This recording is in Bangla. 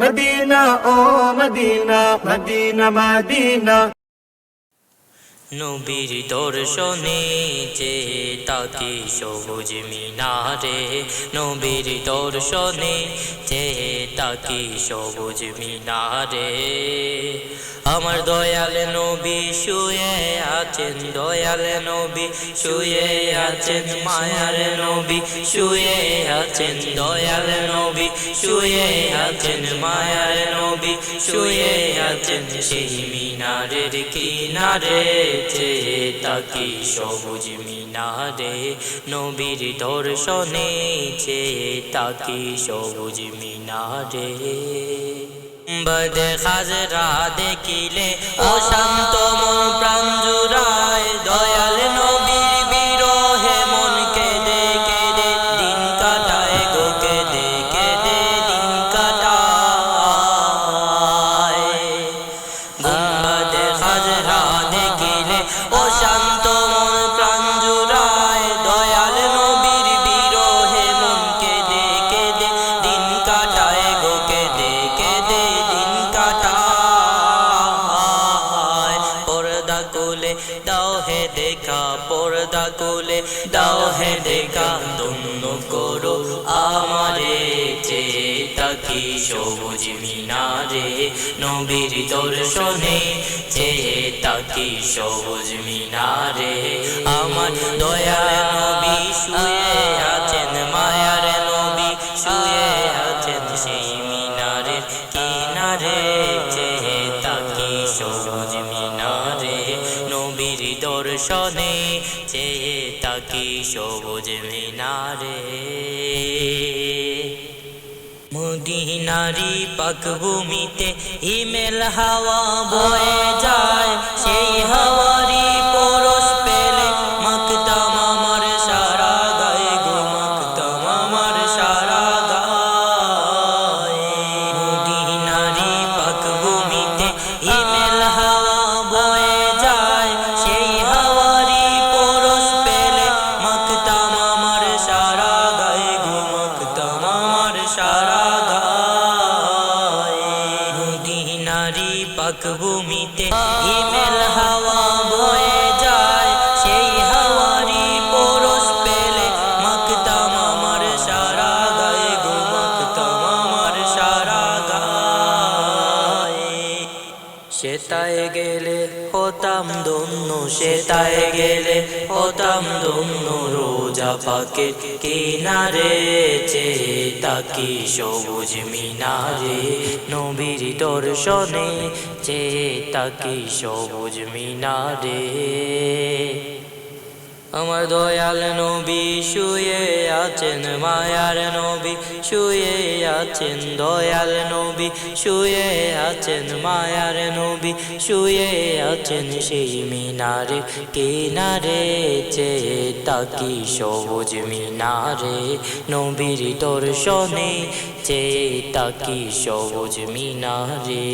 মদিনা ও মদিনা মদিনা মদিনা। নবীর দর্শনে যে তাকি সবুজ মিনারে, নবীর দর্শনে যে তাকি সবুজ মিনারে। আমার দয়াল নবী শুয়ে আছেন, দয়াল নবী শুয়ে আছেন, মায়ার নবী শুয়ে আছেন, দয়াল নবী শুয়ে আছেন, মায়ার নবী শুয়ে আছেন সেই মিনারের কিনারে। যে তাকি সবুজ মিনারে? নবীর দর্শনে যে তাকি সবুজ মিনারে? বদ হাজরা দেখিলে অশান্ত শান্ত হে দেখা পর্দা কোলে, দাও হে দেখা দন্য করো আমারে। তাকি সবুজ মিনারে, নবীর দর্শনে। চে তাকি সবুজ মিনারে, আমার দয়া নবী শুয়ে আছেন, মায়ার নবী শুয়ে আছেন সেই মিনারের কিনারে। চে তাকি সবুজ মিনারে দর্শনে চেয়ে তাকি সবুজ মিনারে। মদিনারি পাক ভূমিতে হিমেল হাওয়া বয়ে যায়। পাক ভূমিতে হিমেল হাওয়া বয়ে যায়, সেই হাওয়ারি পরশ পেলে মাকতাম আমার সারা গায়ে গো মাকতাম আমার সারা গায়ে সেতায় গেলে হতাম দন্য সেতায় গেলে হতাম দন্য রোজা পাকে কিনারে চে তাকি সবুজ মিনারে নবীর দর্শনে চে তাকি সবুজ মিনারে। আমার দয়াল নবী, শুয়ে আছেন মায়ার নবী, শুয়ে আছেন দয়াল নবী, শুয়ে আছেন মায়ার নবী, শুয়ে আছেন সেই মিনারে, কিনারে চে তাকি সবুজ মিনারে, নবীর দর্শনে চে তাকি সবুজ মিনারে।